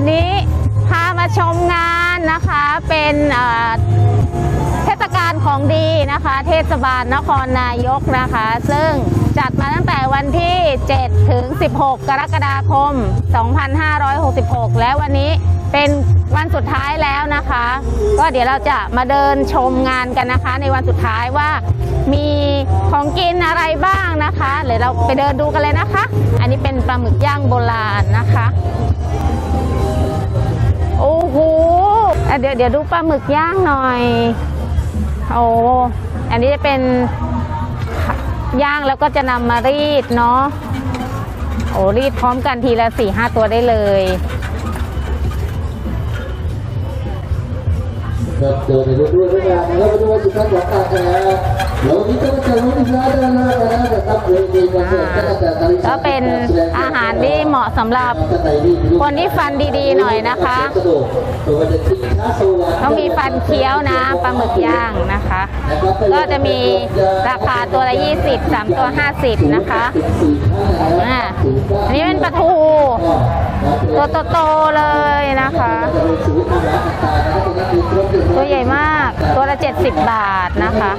วันนี้พามาชมงานนะคะเป็นเอ่อเทศกาลของดีนะคะ เทศบาลนครนายกนะคะ ซึ่งจัดมาตั้งแต่วันที่ 7 ถึง 16 กรกฎาคม 2566 และวันนี้เป็นวันสุดท้ายแล้วนะคะ ก็เดี๋ยวเราจะมาเดินชมงานกันนะคะ ในวันสุดท้ายว่ามีของกินอะไรบ้างนะคะเดี๋ยวเราไปเดินดูกันเลยนะคะ อันนี้เป็นปลาหมึกย่างโบราณนะคะ โอ้โหเดี๋ยวเดี๋ยวดูปลาหมึกย่างหน่อย โอ้อันนี้จะเป็นย่างแล้วก็จะนำมารีดเนาะ โอ้รีดพร้อมกันทีละสี่ห้าตัวได้เลย ครับเจอในรูปด้วยด้วยกันแล้วมาดูว่าสุดท้ายของการนะเดี๋ยวนี้ก็จะรู้ที่ร้านได้แล้วนะครับเวทีคอนเสิร์ตก็จะก็เป็นอาหารที่เหมาะสำหรับคนที่ฟันดีๆหน่อยนะคะต้องมีฟันเคี้ยวนะปลาหมึกย่างนะคะ ก็จะมีราคาตัวละ 20 3 ตัว 50 นะคะ อ่าอันนี้เป็นปลาทู ตัวโตๆเลยนะคะ ตัวใหญ่มาก ตัวละ 70 บาทนะคะ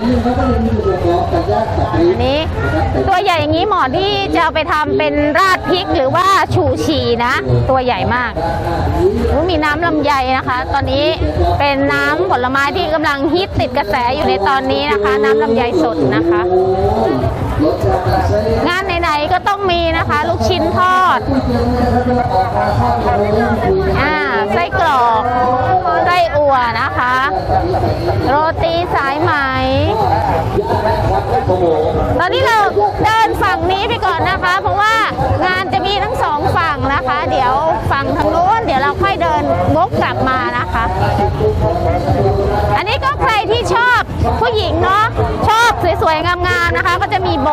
อันนี้ตัวใหญ่อย่างนี้เหมาะที่จะเอาไปทำเป็นราดพริกหรือว่าฉูฉีนะ ตัวใหญ่มากมีน้ำลำไยนะคะ ตอนนี้เป็นน้ำผลไม้ที่กำลังฮิตติดกระแสอยู่ในตอนนี้นะคะ น้ำลำไยสดนะคะ งานไหน ตอนนี้เราเดินฝั่งนี้ไปก่อนนะคะ เพราะว่างานจะมีทั้งสองฝั่งนะคะ เดี๋ยวฝั่งทางโน้นเดี๋ยวเราค่อยเดินวกกลับมานะคะ อันนี้ก็ใครที่ชอบผู้หญิงเนาะชอบสวยๆงามๆนะคะ ก็จะมีโบ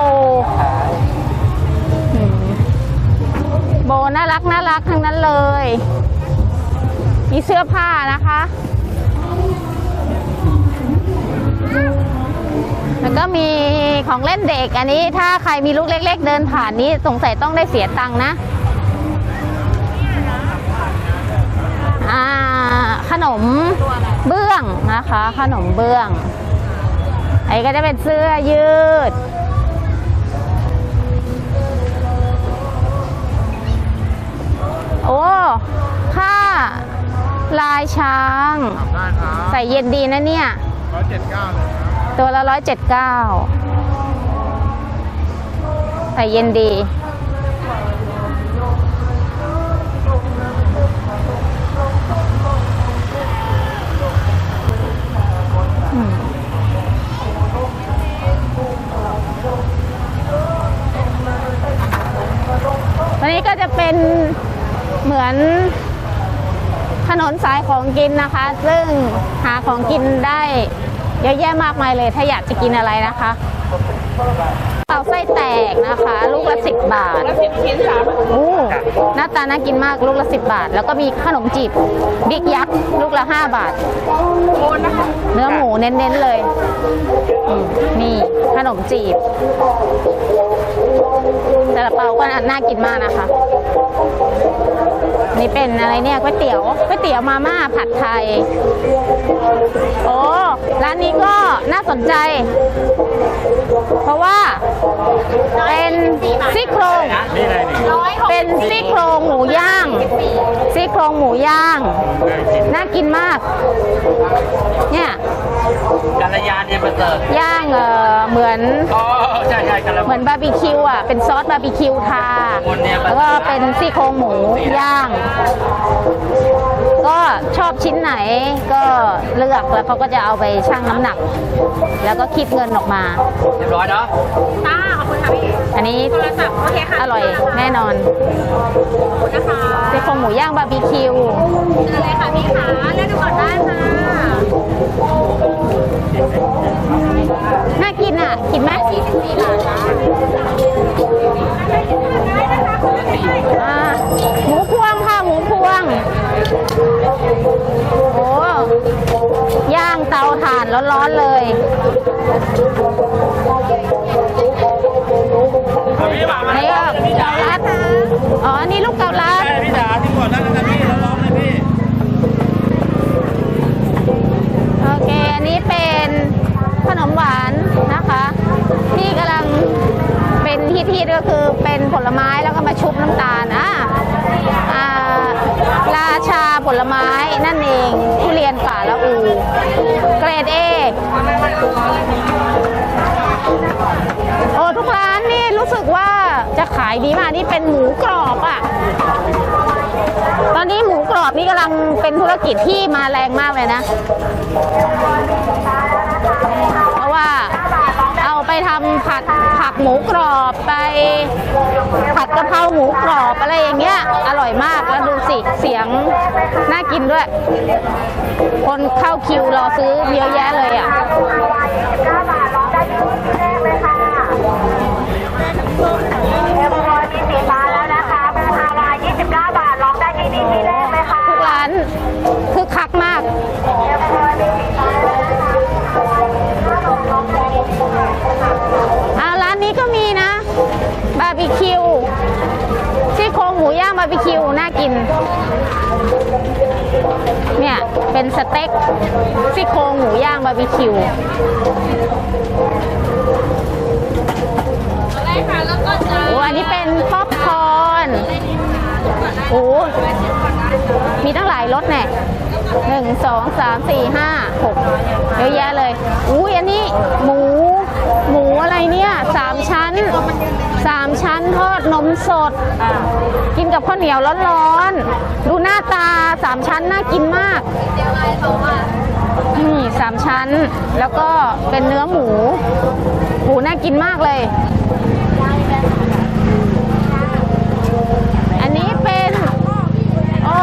โบน่ารักน่ารักทั้งนั้นเลย มีเสื้อผ้านะคะแล้วก็มี ของเล่นเด็กอันนี้ถ้าใครมีลูกเล็ก ๆ เดินผ่านนี้สงสัยต้องได้เสียตังค์นะอ่าขนมเบื้องนะคะ ขนมเบื้องไอ้ก็จะเป็นเสื้อยืด โอ้ค่าลายช้างได้ครับใส่เย็นดีนะเนี่ยร้อยเจ็ดเก้าเลยครับตัวละร้อยเจ็ดเก้า ใส่เย็นดีอืมวันนี้ก็จะเป็นเหมือนถนนสายของกินนะคะ ซึ่งหาของกินได้เยอะแยะมากมายเลยถ้าอยากจะกินอะไรนะคะ เต่าไส้แตกนะคะ ลูกละสิบบาทสิบชิ้นสามอู้หน้าตาน่ากินมากลูกละสิบบาท แล้วก็มีขนมจีบบิ๊กยักษ์ลูกละห้าบาทเนื้อหมูเน้นๆเลย นี่ขนมจีบซาลาเปาก็น่ากินมากนะคะ เป็นอะไรเนี่ยก๋วยเตี๋ยวก๋วยเตี๋ยวมาม่าผัดไทย โอ้ร้านนี้ก็น่าสนใจ เพราะว่าเป็นซี่โครงนี่อะไรนี่เป็นซี่โครงหมูย่างซี่โครงหมูย่าง น่ากินมาก เนี่ย กัลยาเนี่ยประเสริฐย่างเออเหมือนอ๋อใช่ใช่กัลเหมือนบาร์บีคิวอะเป็นซอสบาร์บีคิวทาแล้วก็เป็นซี่โครงหมูย่าง ก็ชอบชิ้นไหนก็เลือกแล้วเขาก็จะเอาไปชั่งน้ำหนัก แล้วก็คิดเงินออกมา เรียบร้อยเนาะจ้าขอบคุณค่ะพี่อั นนี้โทรศัพท์โอเคค่ะอร่อยแน่นอนนะคะซี่โครงหมูย่างบาร์บีคิวเชิญเลยค่ะพี่ขาเลือกดูก่อนได้ค่ะน่ากินอะ กินไหม44บาทค่ะอ่าหมูพวงค่ะหมูพวง โอ้ย่างเตาถ่านร้อนๆเลยพี่บ่าวมา นี่ก็เกาลัดอ๋ออันนี้ลูกเกาลัดใช่พี่จ๋าที่ก่อนนั่นนะครัพี่แล้วร้องเลยพี่โอเค อันนี้เป็นขนมหวานนะคะ ที่กำลังเป็นที่ที่ก็คือเป็นผลไม้แล้วก็มาชุบน้ำตาลอะราชาผลไม้นั่นเองทุเรียนป่าละอู เกรดเอายดีมากนี่เป็นหมูกรอบอะ ตอนนี้หมูกรอบนี่กำลังเป็นธุรกิจที่มาแรงมากเลยนะ เพราะว่าเอาไปทำผัดผักหมูกรอบไปผัดกะเพราหมูกรอบอะไรอย่างเงี้ย อร่อยมากแล้วดูสิเสียงน่ากินด้วย คนเข้าคิวรอซื้อเยอะแยะเลยอะ คิวซี่โครงหมูย่างบาร์บีคิวน่ากิน เนี่ยเป็นสเต็กซี่โครงหมูย่างบาร์บีคิวได้ค่ะแล้วก็จะโอ้อันนี้เป็นป๊อปคอร์น โอ้มีตั้งหลายรสแน่หนึ่งสองสามสี่ห้าหกเยอะแยะเลยอุ้ยอันนี้หมู หมูอะไรเนี่ยสามชั้นสามชั้นทอดนมสด กินกับข้าวเหนียวร้อนๆ ดูหน้าตาสามชั้นน่ากินมากนี่สามชั้นแล้วก็เป็นเนื้อหมู หมูน่ากินมากเลย อันนี้เป็นโอ้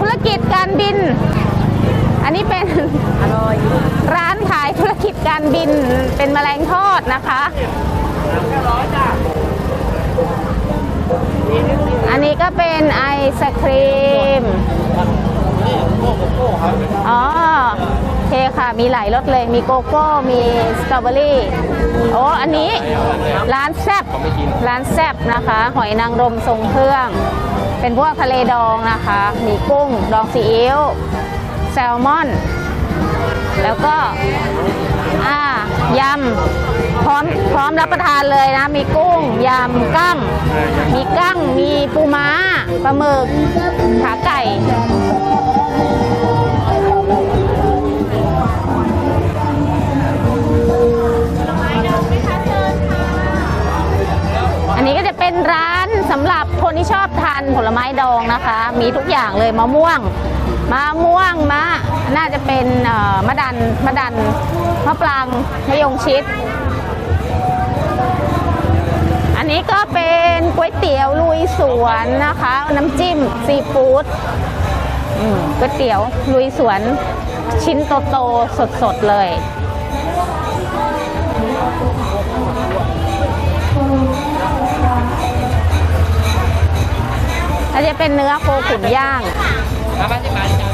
ธุรกิจการบิน อันนี้เป็นร้านขายธุรกิจการบินเป็นแมลงทอดนะคะอันนี้ก็เป็นไอศครีม อ๋อโอเคค่ะ มีหลายรสเลย มีโกโก้ มีสตรอเบอรี่ โอ้อันนี้ร้านแซบร้านแซบนะคะ หอยนางรมทรงเครื่อง เป็นพวกทะเลดองนะคะมีกุ้ง ดองซีอิ๊วแซลมอน แล้วก็อ่ายำพร้อมพร้อมรับประทานเลยนะ มีกุ้งยำกั้ง มีกั้ง มีปูม้าปลาหมึกขาไก่ ไม้ดองนะคะ มีทุกอย่างเลยมะม่วงมะม่วงมะน่าจะเป็นเอ่อมะดันมะดันมะปรางมะยงชิด อันนี้ก็เป็นก๋วยเตี๋ยวลุยสวนนะคะ น้ำจิ้มซีฟู้ดก๋วยเตี๋ยวลุยสวนชิ้นโตๆสดๆเลย อันนี้เป็นเนื้อโคขุนย่างมาบ้านที่บ้านจ้า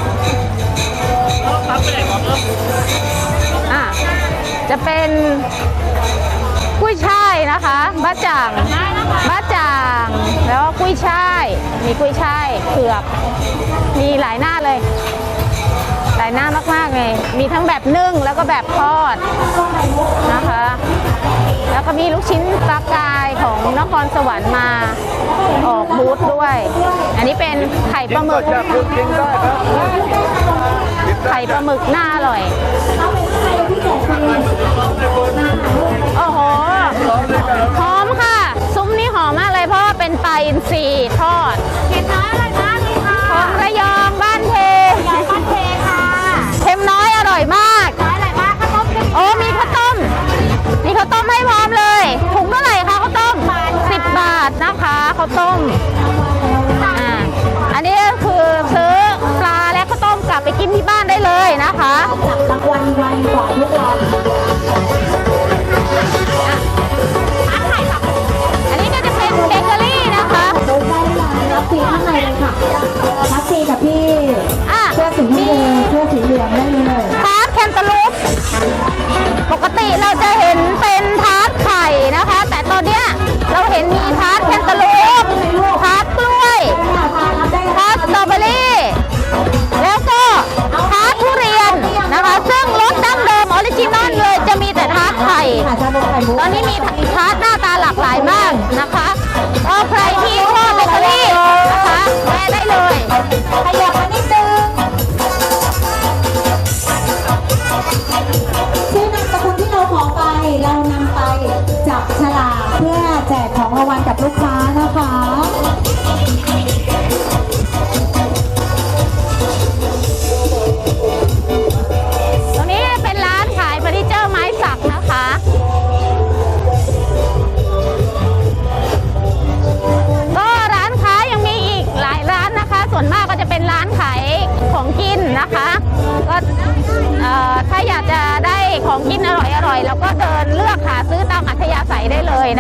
เออครับไปไหนบอกเอออะจะเป็นกุ้ยช่ายนะคะบ้าจ่างบ้าจ่าง แล้วก็กุ้ยช่าย มีกุ้ยช่ายเผือกมีหลายหน้าเลย หลายหน้ามากๆเลยมีทั้งแบบนึ่งแล้วก็แบบทอดนะคะ แล้วก็มีลูกชิ้นปลากา นครสวรรค์มาออกบูธด้วย อันนี้เป็นไข่ปลาหมึกไข่ปลาหมึกหน้าอร่อยโอ้โหหอมค่ะ ซุ้มนี้หอมมากเลยเพราะว่าเป็นปลาอินทรีทอด รางวัลไว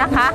นะคะ